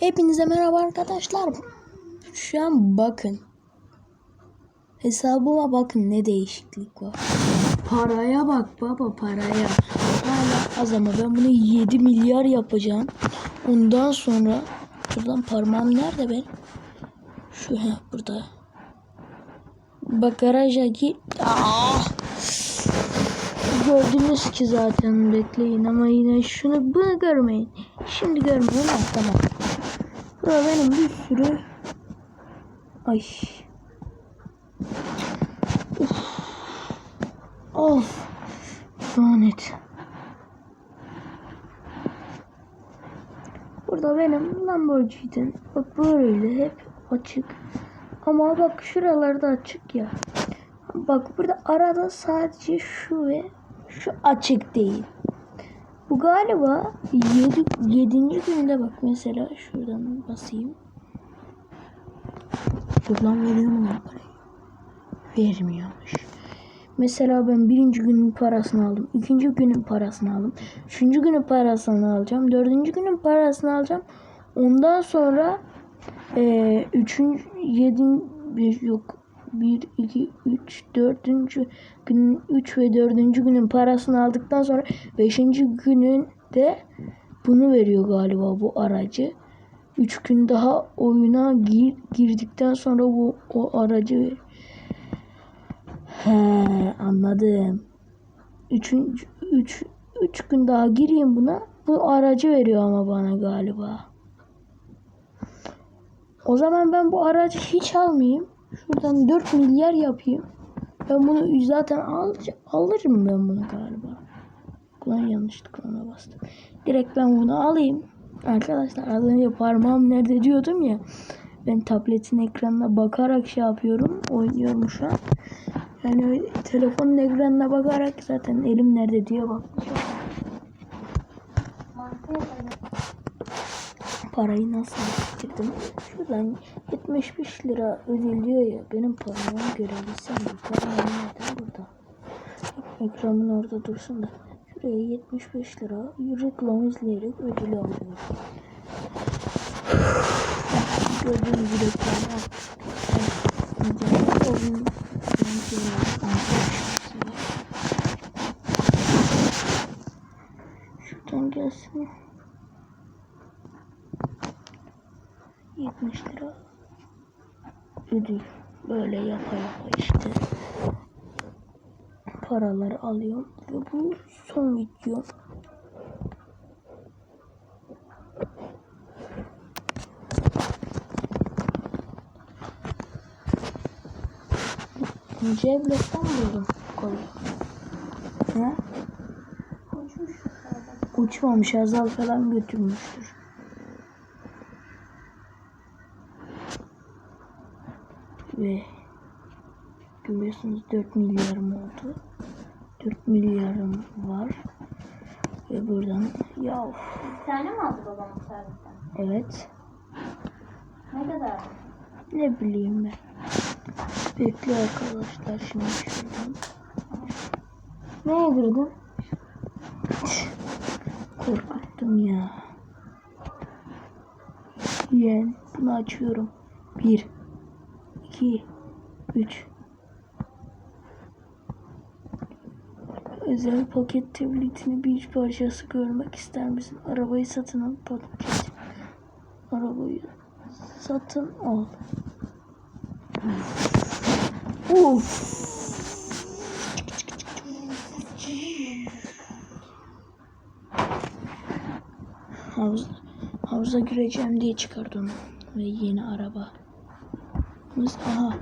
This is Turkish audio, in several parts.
Hepinize merhaba arkadaşlar. Şu an bakın. Hesabıma bakın ne değişiklik var. Paraya bak baba paraya. Hala az ama ben bunu 7 milyar yapacağım. Ondan sonra buradan parmağım nerede benim? Şu he burada. Bak git. Ah! Gördünüz ki zaten bekleyin ama yine şunu bunu görmeyin. Şimdi görmeyin tamam. Burada benim bir sürü Ay. Of. Lanet. Burada benim Lamborghini. Bak böyle hep açık. Ama bak şuralarda açık ya. Bak burada arada sadece şu ve şu açık değil. Bu galiba 7. Yedi, günde bak mesela şuradan basayım. Dur lan veriyor mu lan parayı? Vermiyormuş. Mesela ben birinci günün parasını aldım. ikinci günün parasını aldım. Üçüncü günün parasını alacağım. Dördüncü günün parasını alacağım. Ondan sonra e, üçüncü, yedinci, yok 1, 2, 3, 4. günün 3 ve 4. günün parasını aldıktan sonra 5. günün de bunu veriyor galiba bu aracı. 3 gün daha oyuna gir, girdikten sonra bu o aracı. He anladım. 3 3 3 gün daha gireyim buna. Bu aracı veriyor ama bana galiba. O zaman ben bu aracı hiç almayayım. Şuradan 4 milyar yapayım. Ben bunu zaten al, alırım ben bunu galiba. Ulan yanlışlıkla ona bastım. Direkt ben bunu alayım. Arkadaşlar az önce parmağım nerede diyordum ya. Ben tabletin ekranına bakarak şey yapıyorum. Oynuyorum şu an. Yani telefonun ekranına bakarak zaten elim nerede diye bakmışım. Parayı nasıl bitirdim? Şuradan 75 lira ödülüyor ya. Benim paramı görebilsem bu para nerede burada? Ekranın orada dursun da. Şuraya 75 lira reklam izleyerek ödül alıyorum. Gördüğünüz gibi reklam Şuradan gelsin. 70 lira ödül. Böyle yapa yapa işte paraları alıyorum ve bu son video. Cevletten buldum kolu. Ne? Uçmamış Azal falan götürmüştür. Ve görüyorsunuz 4 milyarım oldu. 4 milyarım var. Ve buradan ya Bir tane mi aldı babam servisten? evet Ne kadar? ne bileyim ben. Bekle arkadaşlar şimdi şuradan. Neye girdin? Korkuttum ya. Yeğen bunu açıyorum. 1 2 3 Özel paket tabletini bir parçası görmek ister misin? Arabayı satın al paket. Arabayı satın al. Uf. Havuz, havuza gireceğim diye çıkardı onu. Ve yeni araba. Biz aha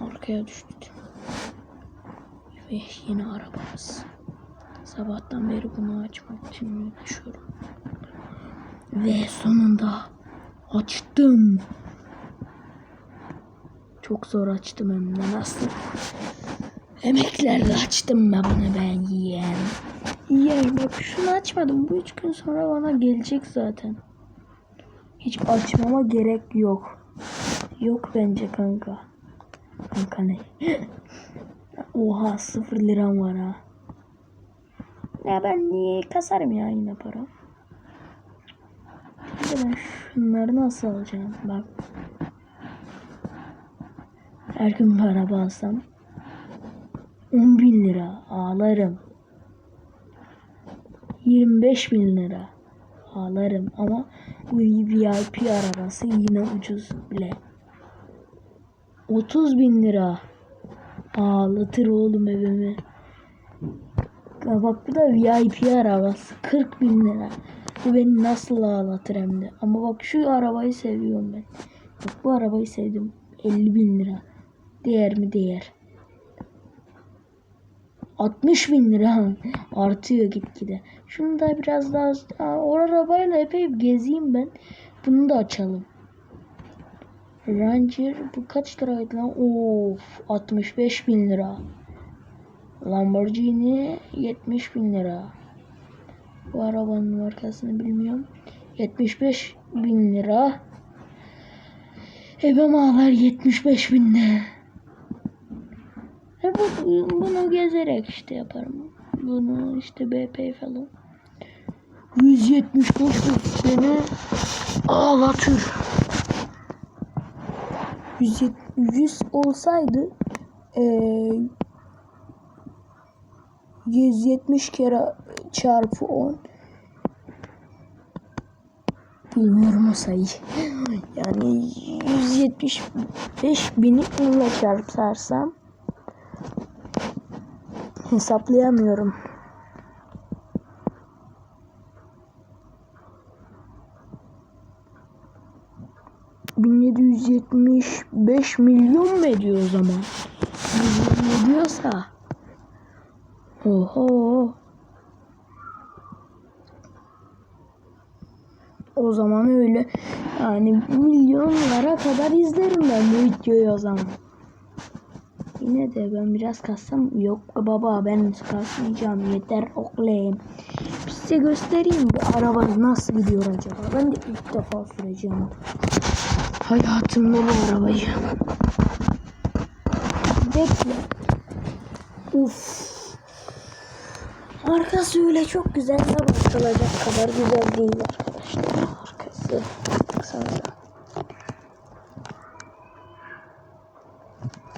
arkaya düştü. Ve yeni arabamız. Sabahtan beri bunu açmak için uğraşıyorum. Ve sonunda açtım. Çok zor açtım hem de nasıl. Emeklerle açtım ben bunu ben yiyen. Yiyen bak şunu açmadım. Bu üç gün sonra bana gelecek zaten. Hiç açmama gerek yok. Yok bence kanka. Kanka ne? Oha sıfır liram var ha. Ya ben niye kasarım ya yine para. de ben şunları nasıl alacağım? Bak. Her gün araba alsam 10 bin lira ağlarım. 25 bin lira ağlarım ama bu VIP arabası yine ucuz bile. 30 bin lira ağlatır oğlum evimi. Ya bak bu da VIP arabası 40 bin lira. Bu beni nasıl ağlatır hem de. Ama bak şu arabayı seviyorum ben. Bak bu arabayı sevdim. 50 bin lira. Değer mi değer. 60 bin lira artıyor gitgide. Şunu da biraz daha o arabayla epey gezeyim ben. Bunu da açalım. Ranger bu kaç liraydı lan? Of 65 bin lira. Lamborghini 70 bin lira. Bu arabanın markasını bilmiyorum. 75 bin lira. Ebem ağlar 75 bin lira. E bu, bunu gezerek işte yaparım. Bunu işte BP falan. 175 bin beni ağlatır. 100, 100 olsaydı eee 170 kere çarpı 10 bilmiyorum o sayı. Yani 175 bini 10 ile çarparsam hesaplayamıyorum. ...1775 milyon mu ediyor o zaman? Ne diyorsa... Oho. O zaman öyle yani milyonlara kadar izlerim ben bu videoyu o zaman. Yine de ben biraz kassam yok baba ben kasmayacağım yeter okleyim. Size göstereyim bir araba nasıl gidiyor acaba. Ben de ilk defa süreceğim. Hayatımda bu arabayı. Bekle. Uf. Arkası öyle çok güzel de bakılacak kadar güzel değil arkadaşlar. Arkası. Baksanıza.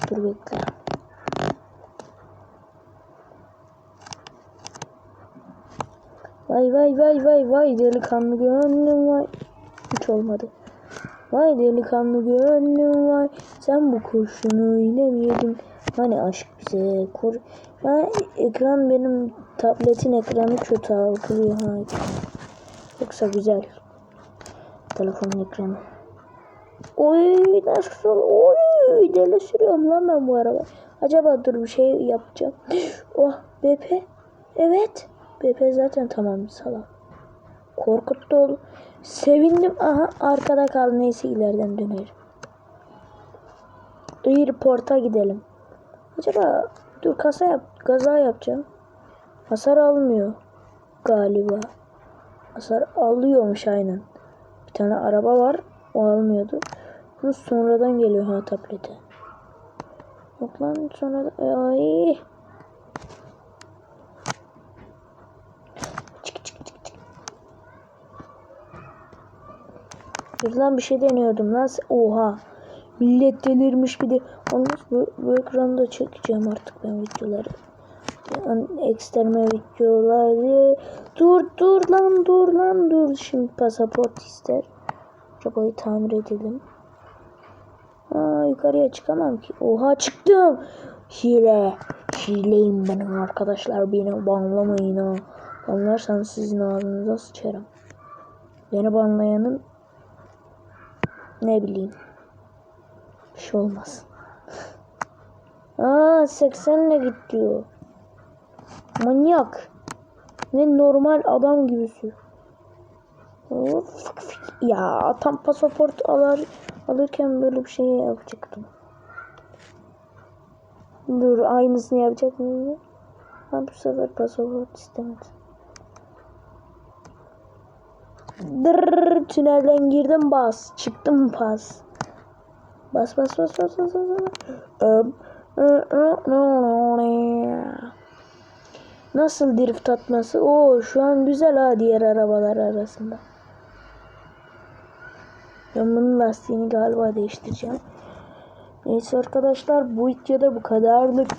Dur bekle. Vay vay vay vay vay delikanlı gönlüm vay. Hiç olmadı. Vay delikanlı gönlüm vay. Sen bu kurşunu yine mi yedin? Hani aşk bize kur... Yani ekran benim tabletin ekranı kötü algılıyor. Ha. Yoksa güzel. Telefonun ekranı. Oy nasıl? Oy deli sürüyorum lan ben bu araba. Acaba dur bir şey yapacağım. Oh BP. Evet. BP zaten tamam salak. Korkuttu oldu. Sevindim. Aha arkada kaldı. Neyse ileriden dönerim. Airport'a gidelim. Acaba dur kasa yap. Gaza yapacağım. Hasar almıyor. Galiba. Hasar alıyormuş aynen. Bir tane araba var. O almıyordu. Bu sonradan geliyor ha tablete. Yok lan sonradan. Ay. Dur lan bir şey deniyordum lan. Oha. Millet delirmiş bir de. Yalnız bu, bu ekranda çekeceğim artık ben videoları. Yani ekstreme videoları. Dur dur lan dur lan dur. Şimdi pasaport ister. Arabayı tamir edelim. Aa, yukarıya çıkamam ki. Oha çıktım. Hile. Hileyim benim arkadaşlar. Beni banlamayın ha. Banlarsanız sizin ağzınıza sıçarım. Beni banlayanın ne bileyim. Bir şey olmaz. Aa 80 ile git diyor. Manyak. Ne normal adam gibi sür. Of, Ya tam pasaport alır, alırken böyle bir şey yapacaktım. Dur aynısını yapacak mıyım? Ben bu sefer pasaport istemedim. Dırr, tünelden girdim bas. Çıktım. Bas bas bas bas bas bas. bas. Nasıl drift atması? Oo şu an güzel ha diğer arabalar arasında. Ben bunun lastiğini galiba değiştireceğim. Neyse arkadaşlar bu videoda bu kadarlıktı.